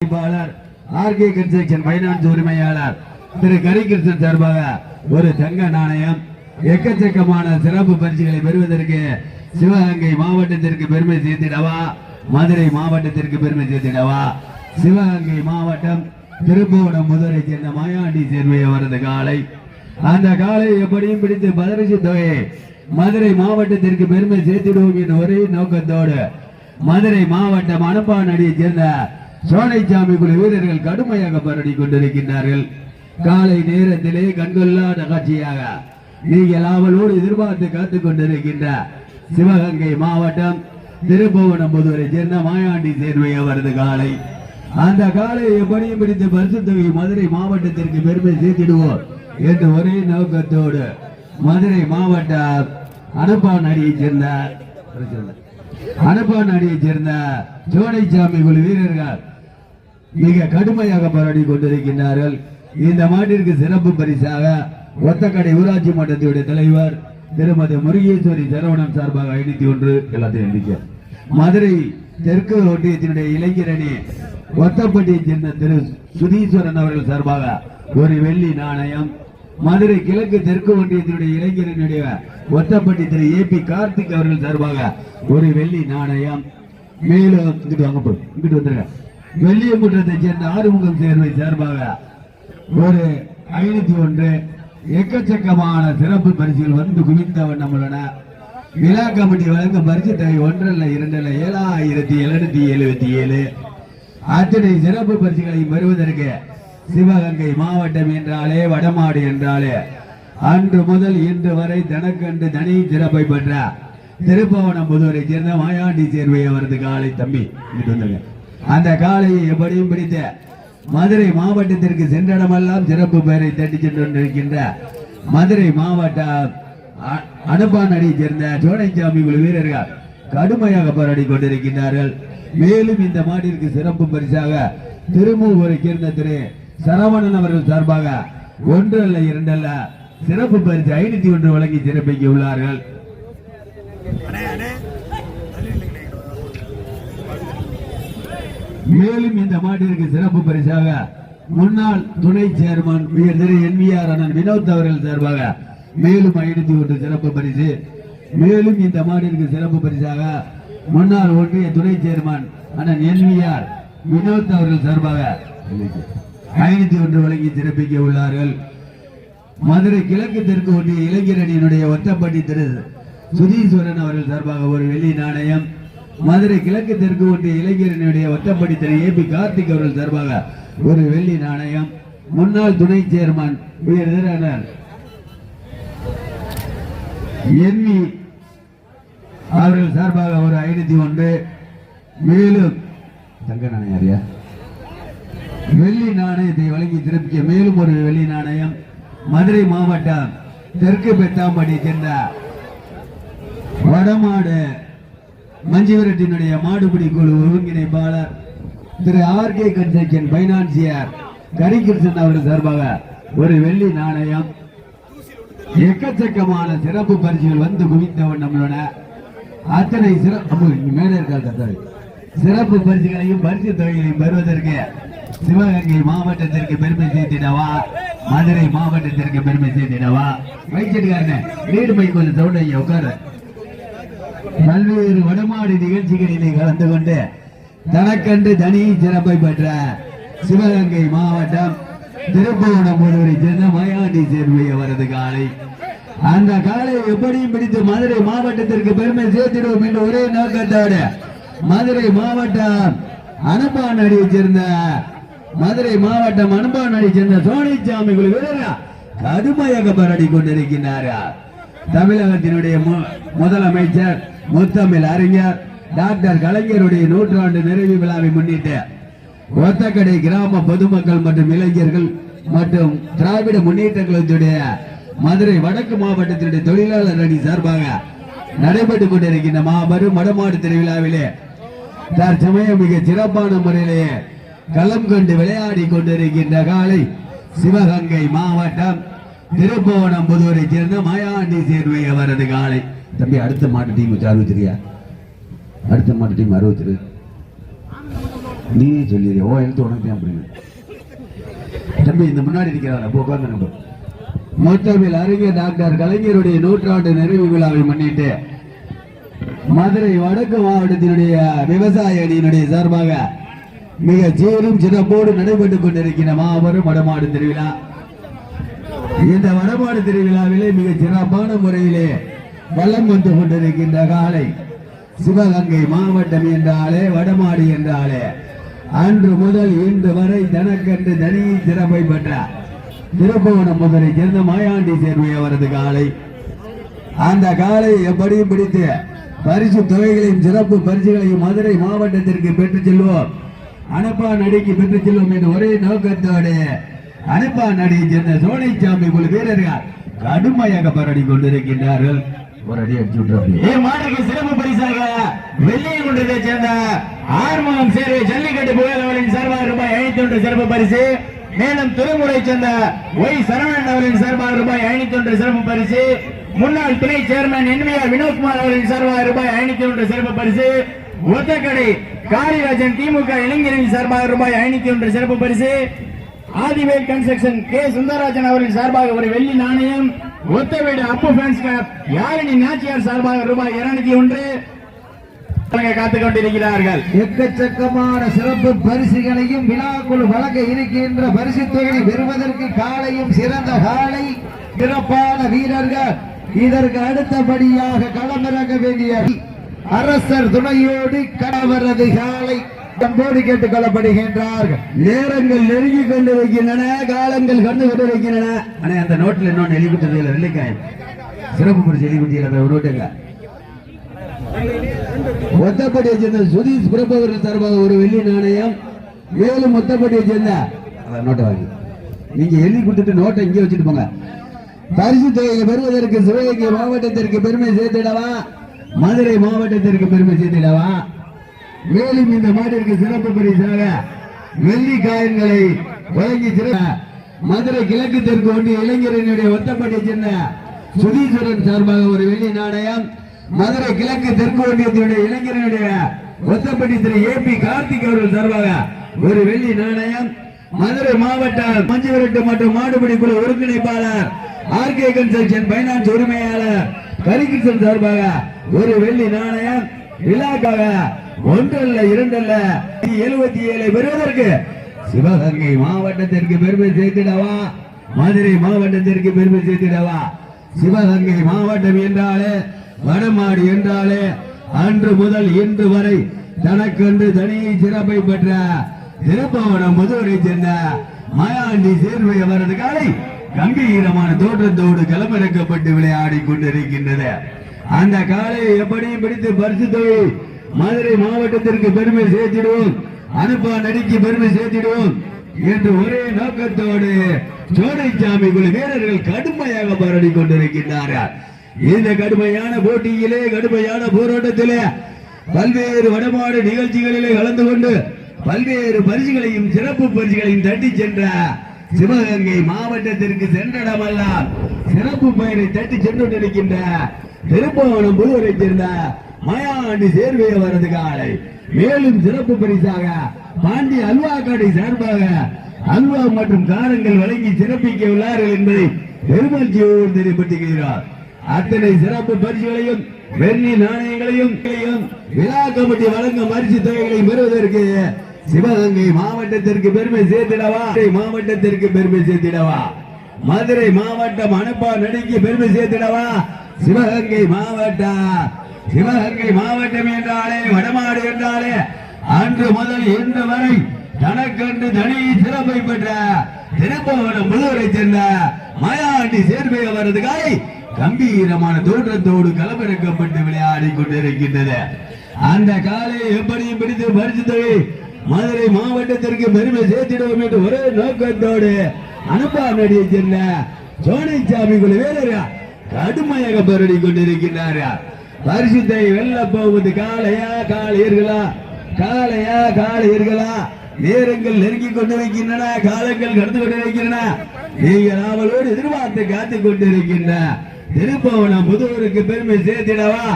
அமைப்பாளர் construction finance உரிமையாளர் திரு கரிகிருஷ்ணன் சார்பாக ஒரு தங்க நாணயம் எக்கச்சக்கமான சிறப்பு பரிசுகளை பெறுவதற்கு சிவகங்கை மாவட்டத்திற்கு பெருமை சேர்த்திடவா? மதுரை மாவட்டத்திற்கு பெருமை சேர்த்திடவா? சிவகங்கை மாவட்டம் திருப்புவனம் முதலை சேர்ந்த மாயாண்டி சேர்வை அவரது காலை. அந்த காலை எப்படியும் பிடித்து பரிசு தொகையை மதுரை மாவட்டத்திற்கு பெருமை சேர்த்திடுவோம் என்ற ஒரே நோக்கத்தோடு மதுரை மாவட்டம் அனுப்பானடியைச் சேர்ந்த சோலைச்சாமி குழு வீரர்கள் கடுமையாக பரடி கொண்டிருக்கின்றார்கள். காலை நேரத்திலே கண்கொள்ளாத காட்சியாக நீங்கள் அவளோடு எதிர்பார்த்து காத்துக் கொண்டிருக்கின்ற சிவகங்கை மாவட்டம் திருப்புவனம் புதுவரை சேர்ந்த மாயாண்டி சேர்வை அவரது காலை. அந்த காலை எப்படியும் பிடித்து பரிசு தொகை மதுரை மாவட்டத்திற்கு பெருமை சேர்த்திடுவோம் என்ற ஒரே நோக்கத்தோடு மதுரை மாவட்டம் அடியை சேர்ந்த அனுப்பானடியைச் சேர்ந்த சோனைச்சாமி குழு வீரர்கள் மிக கடுமையாக போராடி கொண்டிருக்கின்றார்கள். இந்த மாட்டிற்கு சிறப்பு பரிசாக ஒத்தக்கடை ஊராட்சி மன்றத்தினுடைய தலைவர் திருமதி முருகேஸ்வரி சரவணன் சார்பாக ஐநூத்தி ஒன்று எல்லாத்தையும் எண்ணிக்க மதுரை தெற்கு ஒட்டியத்தினுடைய இளைஞரணி ஒத்தப்பட்டியை சேர்ந்த திரு சுதீஸ்வரன் அவர்கள் சார்பாக ஒரு வெள்ளி நாணயம். மதுரை கிழக்கு தெற்கு ஒன்றியத்தினுடைய இளைஞரனுடைய ஒத்தப்பட்டி திரு ஏ பி கார்த்திக் அவர்கள் சார்பாக ஒரு வெள்ளி நாணயம். மேல இங்கிட்டு வாங்க போய். இங்கிட்டு வந்துருங்க. வெள்ளியங்குன்றத்தை சேர்ந்த ஆறுமுகம் சேர்வை சார்பாக ஒரு ஐநூத்தி ஒன்று எக்கச்சக்கமான சிறப்பு பரிசுகள் வந்து குவிந்த வண்ணம் உள்ளன விழா கமிட்டி வழங்கும் பரிசு தொகை ஒன்றல்ல இரண்டில் ஏழாயிரத்தி எழுநூத்தி எழுபத்தி ஏழு. அத்தனை சிறப்பு பரிசுகளை பெறுவதற்கு சிவகங்கை மாவட்டம் என்றாலே வடமாடு என்றாலே அன்று முதல் இன்று வரை தனக்கன்று தனி சிறப்பை பெற்ற திருப்பவனம் புதுவரை சேர்ந்த மாயாண்டி சேர்வை அவரது காலை தம்பி. வந்துருங்க. அந்த காளையை எப்படியும் பிடித்த மதுரை மாவட்டத்திற்கு சென்றடமெல்லாம் சிறப்பு பெயரை தட்டி சென்று கொண்டிருக்கின்ற மதுரை மாவட்ட அ- அனுப்பானடியை சேர்ந்த சோனைச்சாமி குழு வீரர்கள் கடுமையாக போராடி கொண்டிருக்கின்றார்கள். மேலும் இந்த மாட்டிற்கு சிறப்பு பரிசாக திருமூவரை சேர்ந்த திரு சரவணன் அவர்கள் சார்பாக ஒன்று அல்ல இரண்டு அல்ல சிறப்பு பரிசு ஐநூத்தி ஒன்று வழங்கி சிறப்பிக்க உள்ளார்கள். மேலும் இந்த மாட்டிற்கு சிறப்பு பரிசாக முன்னாள் துணை சேர்மன் உயர் திரு ஆர் அண்ணன் வினோத் அவர்கள் சார்பாக மேலும் ஐநூத்தி ஒன்று சிறப்பு பரிசு. மேலும் இந்த மாட்டிற்கு சிறப்பு பரிசாக முன்னாள் ஒன்றிய துணை சேர்மன் அண்ணன் என்விஆர் வினோத் அவர்கள் சார்பாக ஐநூத்தி ஒன்று வழங்கி சிறப்பிக்க உள்ளார்கள். மதுரை கிழக்கு தெற்கு ஒன்றிய இளைஞரணியினுடைய ஒத்தப்பட்டி திரு சுதீஸ்வரன் அவர்கள் சார்பாக ஒரு வெள்ளி நாணயம் மதுரை கிழக்கு தெற்கு ஒன்றிய இளைஞரனுடைய ஒத்தப்படி ஏ பி கார்த்திக் அவர்கள் சார்பாக ஒரு வெள்ளி நாணயம். முன்னாள் துணை சேர்மன் உயர் திரு அவர்கள் சார்பாக ஒரு ஐநூத்தி ஒன்று. மேலும் தங்க நாணயம் வெள்ளி நாணயத்தை வழங்கி திருப்பிய மேலும் ஒரு வெள்ளி நாணயம் மதுரை மாவட்டம் தெற்கு பெத்தாம்படி சேர்ந்த வடமாடு மஞ்சுவிரட்டினுடைய மாடுபிடி குழு ஒருங்கிணைப்பாளர் திரு R K construction financier Harikrishnan அவர்கள் சார்பாக ஒரு வெள்ளி நாணயம். எக்கச்சக்கமான சிறப்பு பரிசுகள் வந்து குவித்தவன் நம்மளோட அத்தனை சிறப்பு மேலே இருக்கார் சிறப்பு பரிசுகளையும் பரிசு தொகைகளையும் பெறுவதற்கு சிவகங்கை மாவட்டத்திற்கு பெருமை சேர்த்திடவா? மதுரை மாவட்டத்திற்கு பெருமை சேர்த்திடவா? வைச்சிட்டுக்காரனே வீடு பைக் கொஞ்சம் சவுண்ட் ஐயா உட்காரு. பல்வேறு வடமாடு நிகழ்ச்சிகளிலே கலந்து கொண்டு தனக்கன்று தனி சிறப்பை பெற்ற சிவகங்கை மாவட்டம் திருப்புவனம் ஒருவரை சேர்ந்த மயாண்டி சேர்வை அவரது காலை. அந்த காலை எப்படியும் பிடித்து மதுரை மாவட்டத்திற்கு பெருமை சேர்த்திடுவோம் என்ற ஒரே நோக்கத்தோடு மதுரை மாவட்டம் அனுப்பானடியை சேர்ந்த மதுரை மாவட்டம் அனுப்பானடியை சேர்ந்த சோனிச்சாமி குழு வீரர்கள் கடுமையாக போராடி கொண்டிருக்கின்றார்கள். தமிழகத்தினுடைய மு- முதலமைச்சர் முத்தமிழ் அறிஞர் டாக்டர் கலைஞருடைய நூற்றாண்டு நிறைவு விழாவை முன்னிட்டு ஒத்தக்கடை கிராம பொதுமக்கள் மற்றும் இளைஞர்கள் மற்றும் திராவிட முன்னேற்ற கழகத்துடைய மதுரை வடக்கு மாவட்டத்தினுடைய தொழிலாளர் அணி சார்பாக நடைபெற்றுக் கொண்டிருக்கின்ற மாபெரும் மடமாடு திருவிழாவிலே தற்சமயம் மிக சிறப்பான முறையிலே களம் கொண்டு விளையாடி கொண்டிருக்கின்ற காலை சிவகங்கை மாவட்டம் திருப்பவனம் புதூரை சேர்ந்த மயாண்டி சேர்வை அவரது காலை. தம்பி அடுத்த மாட்டு டீம் வச்சு அறிவிச்சிருக்கியா அடுத்த மாட்டு டீம் அறுபத்திரு நீயே சொல்லிடு ஓ எழுத்து உனக்கு தான் புரியுது தம்பி இந்த முன்னாடி இருக்கிறார் அப்போ உட்காந்து நம்ம மூத்தமிழ் அறிஞர் டாக்டர் கலைஞருடைய நூற்றாண்டு நிறைவு விழாவை முன்னிட்டு மதுரை வடக்கு மாவட்டத்தினுடைய விவசாய அணியினுடைய சார்பாக மிக சீரும் சிறப்போடு நடைபெற்றுக் கொண்டிருக்கிற மாபெரும் வடமாடு திருவிழா. இந்த வடமாடு திருவிழாவிலே மிக சிறப்பான முறையிலே வளம் வந்து கொண்டிருக்கின்ற காலை சிவகங்கை மாவட்டம் என்றாலே வடமாடி என்றாலே அன்று முதல் இன்று வரை தனக்கென்று தனி சிறப்பை பெற்ற திருப்பவனம் முதலை சேர்ந்த மாயாண்டி சேர்வை அவரது காலை. அந்த காலை எப்படியும் பிடித்து பரிசு தொகைகளையும் சிறப்பு பரிசுகளையும் மதுரை மாவட்டத்திற்கு பெற்றுச் செல்வோம். அனுப்பா நடிக்கு பெற்றுச் செல்வோம் என்ற ஒரே நோக்கத்தோடு அனுப்பா நடி சேர்ந்த சோனிசாமி குழு வீரர்கள் கடுமையாக பரடி கொண்டிருக்கின்றார்கள். ஒரு அடி அடிச்சு விட்டுறாங்க மாட்டுக்கு சிறப்பு பரிசாக. வெள்ளியங்குன்றத்தை சேர்ந்த ஆறுமுகம் சேர்வை ஜல்லிக்கட்டு புகழ் சார்பாக ரூபாய் ஐநூத்தி ஒன்று சிறப்பு பரிசு. மேலும் திருமுறை சேர்ந்த ஒய் சரவணன் அவரின் சார்பாக ரூபாய் ஐநூத்தி ஒன்று சிறப்பு பரிசு. முன்னாள் துணை சேர்மன் என்விஆர் வினோத்குமார் அவரின் சார்பாக ரூபாய் ஐநூத்தி ஒன்று சிறப்பு பரிசு. ஒத்தக்கடை காளிராஜன் திமுக இளைஞரின் சார்பாக ரூபாய் ஐநூத்தி ஒன்று சிறப்பு பரிசு. Adhivel construction K. சுந்தரராஜன் அவர்கள் சார்பாக ஒரு வெள்ளி நாணயம் ஒத்த வீடு அப்பு ஃபேன்ஸ் கிளப் யாழினி நாச்சியார் சார்பாக ரூபாய் இருநூத்தி ஒன்று. காத்துக் கொண்டிருக்கிறார்கள். எக்கச்சக்கமான சிறப்பு பரிசுகளையும் விழாக்குழு வழங்க இருக்கின்ற பரிசு தொகை பெறுவதற்கு காலையும் சிறந்த காலை சிறப்பான வீரர்கள். இதற்கு அடுத்தபடியாக களமிறங்க வேண்டிய அரசர் துணையோடு கணவரது காலை அன்போடு கேட்டுக் கொள்ளப்படுகின்றார்கள் நேரங்கள் நெருங்கி கொண்டிருக்கின்றன காலங்கள் கடந்து கொண்டிருக்கின்றன. ஆனா அந்த நோட்டில் இன்னொன்று எழுதி இல்லை வெள்ளிக்காயம் சிறப்பு பரிசு எழுதி கொடுத்தீங்க ஒரு ஒத்தப்பட்டியை சேர்ந்த சுதீஷ் பிரபவர் சார்பாக ஒரு வெள்ளி நாணயம் மேலும் ஒத்தப்பட்டியை சேர்ந்த அதான் நோட்டை வாங்கி. நீங்க எழுதி கொடுத்துட்டு நோட்டை இங்கே வச்சுட்டு போங்க. பரிசு தொகையை பெறுவதற்கு சிவகங்கை மாவட்டத்திற்கு பெருமை சேர்த்திடவா? மதுரை மாவட்டத்திற்கு பெருமை சேர்த்திடவா? மேலும் இந்த மாட்டிற்கு சிறப்பு பரிசாக வெள்ளி காயங்களை வழங்கி சிற மதுரை கிழக்கு தெற்கு ஒன்றிய இளைஞரனுடைய ஒத்தப்பட்டை சேர்ந்த சுதீஸ்வரன் சார்பாக ஒரு வெள்ளி நாணயம். மதுரை கிழக்கு தெற்கு ஒன்றியத்தினுடைய இளைஞரனுடைய ஒத்தப்பட்டி திரு ஏ பி கார்த்திக் அவர்கள் சார்பாக ஒரு வெள்ளி நாணயம். மதுரை மாவட்ட மஞ்சுவிரட்டு மற்றும் மாடுபிடி குழு ஒருங்கிணைப்பாளர் ஆர் கே கன்ஸ்ட்ரக்ஷன் பைனான்ஸ் உரிமையாளர் கரிகிருஷ்ணன் சார்பாக ஒரு வெள்ளி நாணயம். விழாக்காக ஒன்றல்ல இரண்டல்ல எழுபத்தி ஏழை பெறுவதற்கு சிவகங்கை மாவட்டத்திற்கு பெருமை சேர்த்திடவா? மதுரை மாவட்டத்திற்கு பெருமை சேர்த்திடவா? சிவகங்கை மாவட்டம் என்றாலே வடமாடு என்றாலே அன்று முதல் இன்று வரை தனக்கென்று தனி சிறப்பை பெற்ற திருப்பவனம் முதுவரை சேர்ந்த மாயாண்டி சேர்வை அவரது காலை கம்பீரமான தோற்றத்தோடு களமிறக்கப்பட்டு விளையாடி கொண்டிருக்கின்றது. அந்த காலையை எப்படியும் பிடித்து பரிசு தொகை மதுரை மாவட்டத்திற்கு பெருமை சேர்த்திடுவோம். அனுப்பா நடிக்கு பெருமை சேர்த்திடுவோம். என்று ஒரே நோக்கத்தோடு சோடைச்சாமி குழு வீரர்கள் கடுமையாக போராடி கொண்டிருக்கின்றார்கள். இந்த கடுமையான போட்டியிலே கடுமையான போராட்டத்திலே பல்வேறு வடமாடு நிகழ்ச்சிகளிலே கலந்து கொண்டு பல்வேறு பரிசுகளையும் சிறப்பு பரிசுகளையும் தட்டி சென்ற சிவகங்கை மாவட்டத்திற்கு சென்றடமெல்லாம் சிறப்பு பெயரை தட்டி சென்று கொண்டிருக்கின்ற திருப்பவனம் புதுவரை சேர்ந்த மயாண்டி சேர்வை அவரது காலை. மேலும் சிறப்பு பரிசாக பாண்டி அல்வா கடை சார்பாக அல்வா மற்றும் காரங்கள் வழங்கி சிறப்பிக்க உள்ளார்கள் என்பதை பெருமகிழ்ச்சியோடு தெரியப்படுத்துகிறார். அத்தனை சிறப்பு பரிசுகளையும் வெள்ளி நாணயங்களையும் விழா கமிட்டி வழங்கும் பரிசு தொகைகளை பெறுவதற்கு சிவகங்கை மாவட்டத்திற்கு பெருமை சேர்த்திடவா? மாவட்டத்திற்கு பெருமை சேர்த்திடவா? மதுரை மாவட்டம் அனுப்பா நடிக்கு பெருமை சேர்த்திடவா? சிவகங்கை மாவட்டம் சிவகங்கை மாவட்டம் என்றாலே வடமாடு என்றாலே அன்று முதல் இன்று வரை தனக்கண்டு தனி சிறப்பை பெற்ற திருப்பவனம் முழுவரை சேர்ந்த மயாண்டி சேர்மை அவரது காலை கம்பீரமான தோற்றத்தோடு களமிறக்கப்பட்டு விளையாடி கொண்டிருக்கின்றது. அந்த காலை எப்படியும் பிடித்து பரிசு மதுரை மாவட்டத்திற்கு பெருமை சேர்த்திடுவோம் என்று ஒரே நோக்கத்தோடு அனுப்பா நடிகை சென்ற சோனைச்சாமி குழு வேலையா கடுமையாக போராடி கொண்டிருக்கின்றார்கள் பரிசுத்தை வெல்ல போவது காளையா காளையர்களா? காலையா காளையர்களா? நேரங்கள் நெருங்கி கொண்டிருக்கின்றன காலங்கள் கடந்து கொண்டிருக்கின்றன. நீங்கள் அவளோடு எதிர்பார்த்து காத்துக் கொண்டிருக்கின்ற திருப்பவனம் புதுவருக்கு பெருமை சேர்த்திடவா?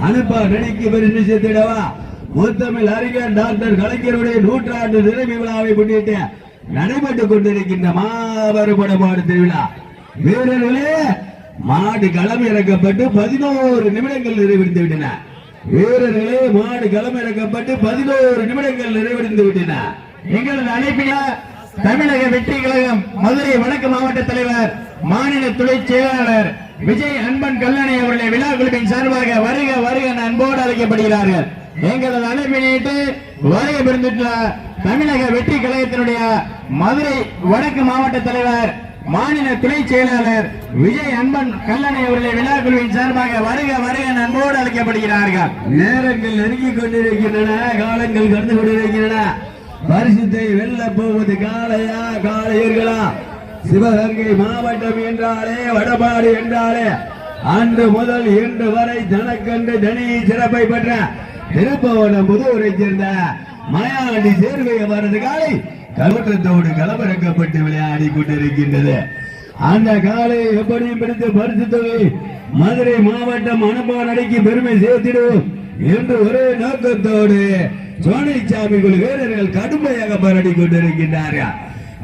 அனுப்பா நடிக்கு பெருமை சேர்த்திடவா? முத்தமிழ் அறிஞர் டாக்டர் கலைஞருடைய நூற்றாண்டு நிறைவு விழாவை முன்னிட்டு நடைபெற்றுக் கொண்டிருக்கின்ற மாபெரும் படமாடு திருவிழா. வீரர்களே மாடு களம் இறக்கப்பட்டு பதினோரு நிமிடங்கள் நிறைவடைந்து விட்டன. வீரர்களே மாடு களம் இறக்கப்பட்டு பதினோரு நிமிடங்கள் நிறைவடைந்து விட்டன. எங்களது அழைப்பில தமிழக வெற்றி கழகம் மதுரை வடக்கு மாவட்ட தலைவர் மாநில துணை செயலாளர் விஜய் அன்பன் கல்லணை அவர்களை விழா குழுவின் சார்பாக வருக வருக அன்போடு அழைக்கப்படுகிறார்கள். எங்களது அழைப்பினிட்டு வருகை பெருந்துள்ள தமிழக வெற்றி கழகத்தினுடைய மதுரை வடக்கு மாவட்ட தலைவர் மாநில துணை செயலாளர் விஜய் அன்பன் கல்லணை அவர்களை விழா குழுவின் சார்பாக வருக வருக என அழைக்கப்படுகிறார்கள். நேரங்கள் நெருங்கிக் கொண்டிருக்கின்றன காலங்கள் கடந்து கொண்டிருக்கின்றன. பரிசுத்தை வெல்ல போவது காளையா காலையர்களா? சிவகங்கை மாவட்டம் என்றாலே வடபாடு என்றாலே அன்று முதல் இன்று வரை தனக்கன்று தனி சிறப்பை பெற்ற திருப்பவனம் புதூரை சேர்ந்த மயாண்டி சேர்வை அவரது காலை கலவரத்தோடு கலவரக்கப்பட்டு விளையாடி கொண்டிருக்கின்றது. அந்த காலை எப்படியும் பிடித்து பரிசு தொகை மதுரை மாவட்டம் அனுப்பான் அடைக்கு பெருமை சேர்த்திடுவோம் என்று ஒரே நோக்கத்தோடு சோனிச்சாமி குழு வீரர்கள் கடுமையாக போராடி கொண்டிருக்கின்றார்கள்.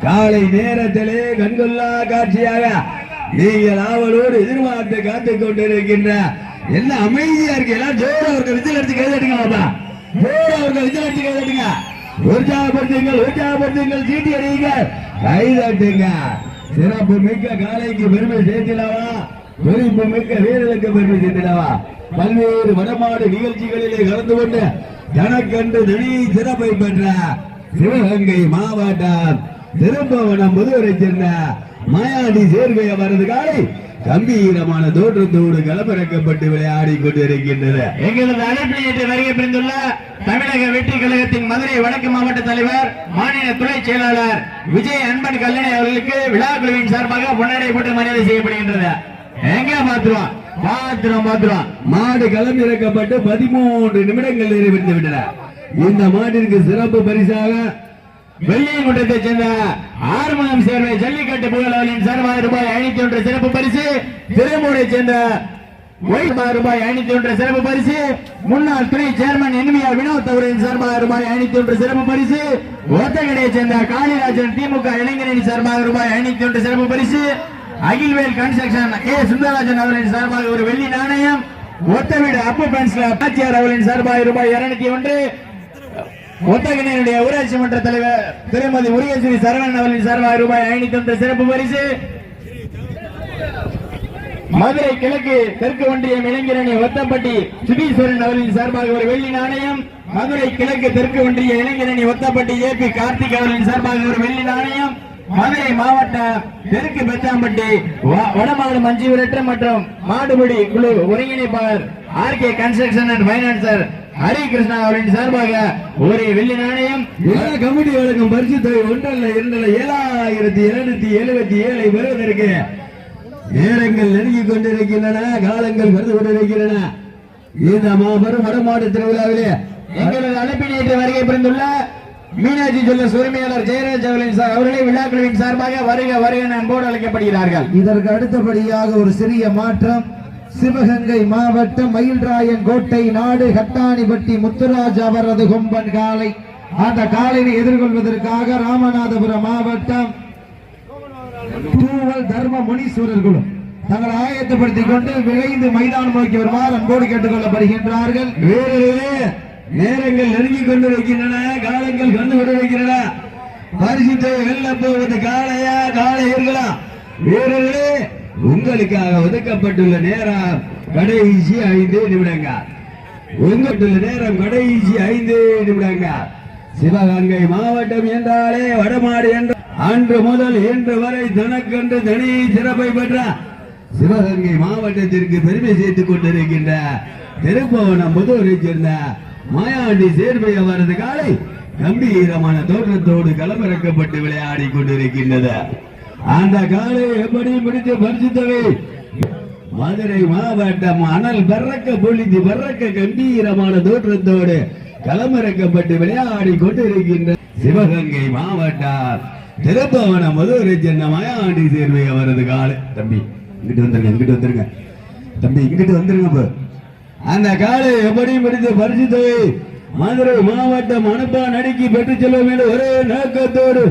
காலை நேரத்திலே கண்கொள்ளா காட்சியாக நீங்கள் ஆவலோடு எதிர்பார்த்து காத்துக் கொண்டிருக்கின்ற என்ன அமைதியா இருக்கு எல்லாம் ஜோர அவர்கள் விஜய் எடுத்து கைதட்டுங்களாப்பா ஜோர அவர்கள் விஜய் எடுத்து கைதட்டுங்க உற்சாகப்படுத்துங்கள் உற்சாகப்படுத்துங்கள் சீட்டி அடியுங்க. கைதட்டுங்க சிறப்பு மிக்க காலைக்கு பெருமை சேர்த்திடவா? குறிப்பு மிக்க வீரர்களுக்கு பெருமை சேர்த்திடவா? பல்வேறு வடமாடு நிகழ்ச்சிகளிலே கலந்து கொண்டு தனக்கென்று தனி சிறப்பை பெற்ற சிவகங்கை மாவட்டம் திருப்பவனம் முதுவரை சேர்ந்த மாயாண்டி சேர்வை அவரது காலை கம்பீரமான தோற்றத்தோடு களமிறக்கப்பட்டு விளையாடி கொண்டிருக்கின்றது எங்களது அழைப்பினை வருகை புரிந்துள்ள தமிழக வெற்றி கழகத்தின் மதுரை வடக்கு மாவட்ட தலைவர் மாநில துணை செயலாளர் விஜய் அன்பன் கல்லணை அவர்களுக்கு விழா குழுவின் சார்பாக பொன்னாடை போட்டு மரியாதை செய்யப்படுகின்றது. எங்க பாத்துருவோம் பாத்துருவோம் பாத்துருவோம் மாடு களம் இறக்கப்பட்டு பதிமூன்று நிமிடங்கள் நிறைவடைந்து விட்டன. இந்த மாட்டிற்கு சிறப்பு பரிசாக வெள்ளியங்குன்றத்தை சேர்ந்த ஆறுமுகம் சேர்வை ஜல்லிக்கட்டு புகழவர்களின் சார்பாக ரூபாய் ஐநூத்தி ஒன்று சிறப்பு பரிசு திருமூரை சேர்ந்த ரூபாய் ஐநூத்தி ஒன்று சிறப்பு பரிசு முன்னாள் துணை சேர்மன் என்விஆர் வினோத் அவர்களின் சார்பாக ரூபாய் ஐநூத்தி ஒன்று சிறப்பு பரிசு ஒத்தகடையை சேர்ந்த காளிராஜன் திமுக இளைஞரின் சார்பாக ரூபாய் ஐநூத்தி ஒன்று சிறப்பு பரிசு அகில்வேல் கன்ஸ்ட்ரக்ஷன் ஏ சுந்தரராஜன் அவர்களின் சார்பாக ஒரு வெள்ளி நாணயம் ஒத்த வீடு அப்பு பென்ஸ்ல ஆட்சியார் அவர்களின் சார்பாக ரூபாய் இருநூத்தி ஒன்று ஒத்தகனையுடைய ஊராட்சி மன்ற தலைவர் திருமதி முருகேஸ்வரி சரவணன் அவர்களின் சார்பாக ரூபாய் ஐநூத்தி ஒன்று சிறப்பு பரிசு. மதுரை கிழக்கு தெற்கு ஒன்றியம் இளைஞரணி ஒத்தப்பட்டி சுதீஸ்வரன் அவர்களின் சார்பாக ஒரு வெள்ளி நாணயம். மதுரை கிழக்கு தெற்கு ஒன்றிய இளைஞரணி ஒத்தப்பட்டி ஏ பி கார்த்திக் அவர்களின் சார்பாக ஒரு வெள்ளி நாணயம். மதுரை மாவட்ட தெற்கு பெத்தாம்பட்டி வ- வடமாடு மஞ்சு விரட்டு மற்றும் மாடுபிடி குழு ஒருங்கிணைப்பாளர் R K construction and financier Hari Krishna அவர்களின் சார்பாக ஒரு வெள்ளி நாணயம். எல்லா கமிட்டி வழங்கும் பரிசு தொகை ஒன்றல்ல இரண்டல்ல ஏழாயிரத்தி இருநூத்தி எழுபத்தி ஏழை பெறுவதற்கு நேரங்கள் நெருங்கிக் கொண்டிருக்கின்றன காலங்கள் கடந்து கொண்டிருக்கின்றன. இந்த மாபெரும் வடமாடு திருவிழாவிலே எங்களது அழைப்பினை வருகை புரிந்துள்ள மீனாட்சி சொல்ல உரிமையாளர் ஜெயராஜ் அவர்களின் சார் அவர்களை விழாக்குழுவின் சார்பாக வருக வருக அன்போடு அழைக்கப்படுகிறார்கள். இதற்கு அடுத்தபடியாக ஒரு சிறிய மாற்றம். சிவகங்கை மாவட்டம் மயில்ராயன் கோட்டை நாடு கட்டாணிப்பட்டி முத்துராஜ் அவரது கொம்பன் காலை. அந்த காலையை எதிர்கொள்வதற்காக ராமநாதபுரம் மாவட்டம் தூவல் தர்ம முனீஸ்வரர்களும் குழு தங்களை ஆயத்தப்படுத்திக் கொண்டு விரைந்து மைதானம் நோக்கி வருமாறு அன்போடு கேட்டுக்கொள்ளப்படுகின்றார்கள். வீரர்களே நேரங்கள் நெருங்கிக் கொண்டிருக்கின்றன காலங்கள் கண்டு கொண்டிருக்கின்றன. பரிசுத்தை வெல்ல போவது காளையா இருக்கலாம் வீரர்களே உங்களுக்காக ஒதுக்கப்பட்டுள்ள நேரம் கடைசி ஐந்து நிமிடங்க உங்களுடைய நேரம் கடைசி ஐந்து நிமிடங்க சிவகங்கை மாவட்டம் என்றாலே வடமாடு என்ற அன்று முதல் இன்று வரை தனக்கென்று தனி சிறப்பை பெற்ற சிவகங்கை மாவட்டத்திற்கு பெருமை சேர்த்துக் கொண்டிருக்கின்ற திருப்பவனம் புதூரை சேர்ந்த மாயாண்டி சேர்வை அவரது காலை கம்பீரமான தோற்றத்தோடு களமிறக்கப்பட்டு விளையாடி கொண்டிருக்கின்றது. அந்த காலை எப்படி முடித்து பரிசுத்தவை? மதுரை மாவட்டம் அனல் பறக்க பொழிந்து பறக்க கம்பீரமான தோற்றத்தோடு களமிறக்கப்பட்டு விளையாடி கொண்டிருக்கின்ற சிவகங்கை மாவட்டம் திருப்பவன மதுரை சென்ன மயாண்டி சேர்வை அவரது காலை. தம்பி இங்கிட்டு வந்துருங்க இங்கிட்டு வந்துருங்க. தம்பி இங்கிட்டு வந்துருங்க அந்த காலை எப்படி முடித்து பரிசுத்தவை? மதுரை மாவட்டம் அனுப்பா நடிக்கு பெற்றுச் செல்வோம் என்ற ஒரே நோக்கத்தோடு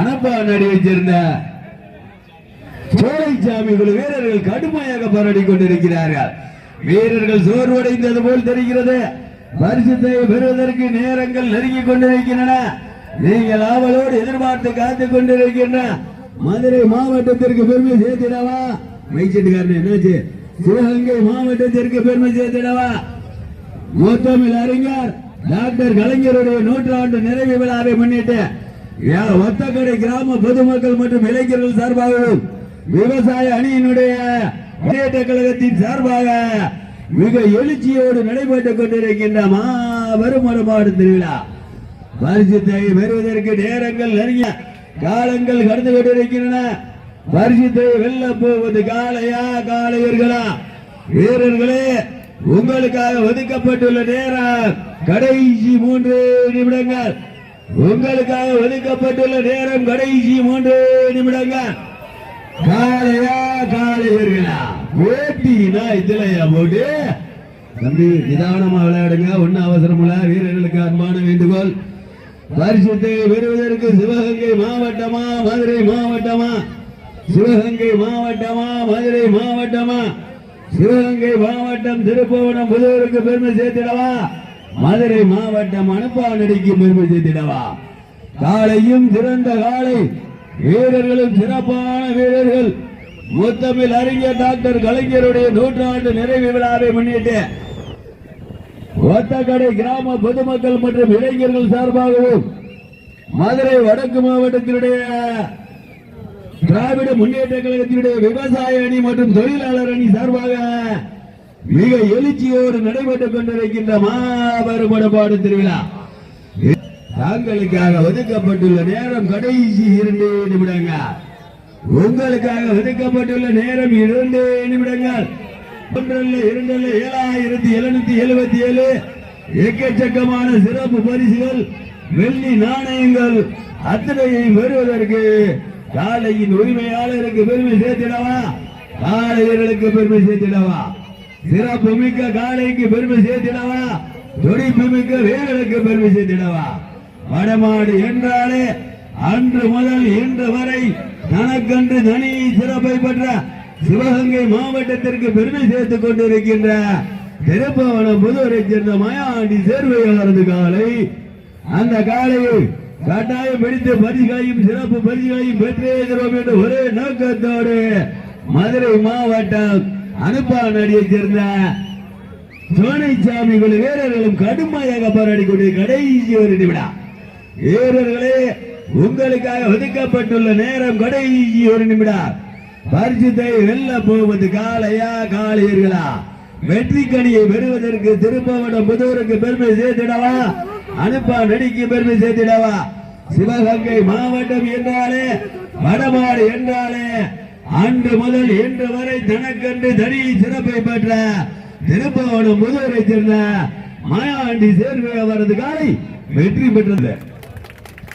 அனுப்பா நடி வச்சிருந்த சோலைச்சாமி வீரர்கள் கடுமையாக போராடி கொண்டிருக்கிறார்கள். வீரர்கள் சோர்வடைந்தது போல் தெரிகிறது. பரிசுத்தை பெறுவதற்கு நேரங்கள் நெருங்கிக் கொண்டிருக்கின்றன. நீங்கள் ஆவலோடு எதிர்பார்த்து காத்துக் கொண்டிருக்கின்ற மதுரை மாவட்டத்திற்கு பெருமை சேர்த்திடவா? மைச்சட்டுக்காரன் என்னாச்சு? சிவகங்கை மாவட்டத்திற்கு பெருமை சேர்த்திடவா? மூத்தமிழ் அறிஞர் டாக்டர் கலைஞருடைய நூற்றாண்டு நிறைவு விழாவை முன்னிட்டு ஒத்தக்கடை கிராம பொதுமக்கள் மற்றும் இளைஞர்கள் சார்பாகவும் விவசாய அணியினுடைய முன்னேற்ற கழகத்தின் சார்பாக மிக எழுச்சியோடு நடைபெற்றுக் கொண்டிருக்கின்ற மாபெரும் மறுபாடு திருவிழா. பரிசுத்தை பெறுவதற்கு நேரங்கள் நெருங்கிய காலங்கள் கடந்து கொண்டிருக்கின்றன. பரிசுத்தை வெல்ல போவது காளையா காளையர்களா? வீரர்களே உங்களுக்காக ஒதுக்கப்பட்டுள்ள நேரம் கடைசி மூன்று நிமிடங்கள். உங்களுக்காக ஒதுக்கப்பட்டுள்ள நேரம் கடைசி மூன்று நிமிடங்கள். காளையா காளையர்களா போட்டினா இதுலயா போட்டு? தம்பி நிதானமா விளையாடுங்க. ஒன்னும் அவசரம் இல்ல. வீரர்களுக்கு அன்பான வேண்டுகோள். பரிசுத்தை பெறுவதற்கு சிவகங்கை மாவட்டமா மதுரை மாவட்டமா? சிவகங்கை மாவட்டமா மதுரை மாவட்டமா? சிவகங்கை மாவட்டம் திருப்பவனம் புதூருக்கு பெருமை சேர்த்திடவா? மதுரை மாவட்டம் அனுப்பானடிக்கு பெருமை சேர்த்திடவா? காலையும் சிறந்த காலை வீரர்களும் சிறப்பான வீரர்கள். முத்தமிழ் அறிஞர் டாக்டர் கலைஞருடைய நூற்றாண்டு நிறைவு விழாவை முன்னிட்டு ஒத்தக்கடை கிராம பொதுமக்கள் மற்றும் இளைஞர்கள் சார்பாகவும் மதுரை வடக்கு மாவட்டத்தினுடைய திராவிட முன்னேற்ற கழகத்தினுடைய விவசாய அணி மற்றும் தொழிலாளர் அணி சார்பாக மிக எழுச்சியோடு நடைபெற்றுக் கொண்டிருக்கின்ற மாபெரும் திருவிழா. தாங்களுக்காக ஒதுக்கப்பட்டுள்ள நேரம் கடைசி இரண்டு நிமிடங்கள். உங்களுக்காக ஒதுக்கப்பட்டுள்ள நேரம் இரண்டு நிமிடங்கள். ஒன்றல்ல இரண்டல்ல ஏழாயிரத்தி எழுநூத்தி எழுபத்தி ஏழு எக்கச்சக்கமான சிறப்பு பரிசுகள் வெள்ளி நாணயங்கள் அத்தனையை பெறுவதற்கு காலையின் உரிமையாளருக்கு பெருமை சேர்த்திடவா? காலையர்களுக்கு பெருமை சேர்த்திடவா? சிறப்பு மிக்க காளைக்கு பெருமை சேர்த்திடவா? துடிப்பு மிக்க வேர்களுக்கு பெருமை சேர்த்திடவா? வடமாடு என்றாலே அன்று முதல் இன்று வரை தனக்கன்று தனி சிறப்பை பெற்ற சிவகங்கை மாவட்டத்திற்கு பெருமை சேர்த்துக் கொண்டிருக்கின்ற திருப்பவனம் புதுவரை சேர்ந்த மயாண்டி சேர்வையாளரது காலை. அந்த காலையில் கட்டாயம் பிடித்து பரிசுகளையும் சிறப்பு பரிசுகளையும் பெற்றே தருவோம் என்ற ஒரே நோக்கத்தோடு மதுரை மாவட்டம் அனுப்பானடியை சேர்ந்த சோனைசாமி வீரர்களும் கடுமையாக போராடி கொண்டு கடைசி ஒரு நிமிடம். வீரர்களே உங்களுக்காக ஒதுக்கப்பட்டுள்ள நேரம் கடைசி ஒரு நிமிடம். பரிசுத்தை வெல்ல போவது காளையா காளையர்களா? வெற்றி கனியை பெறுவதற்கு திருப்பவனம் புதூருக்கு பெருமை சேர்த்திடவா? அனுப்பா நடிக்கு பெருமை சேர்த்திடவா? சிவகங்கை மாவட்டம் என்றாலே வடமாடு என்றாலே அன்று முதல் இன்று வரை தனக்கன்று தனி சிறப்பை பெற்ற திருப்பவனம் புதூரை சேர்ந்த மாயாண்டி சேர்வை அவரது காலை வெற்றி பெற்றது.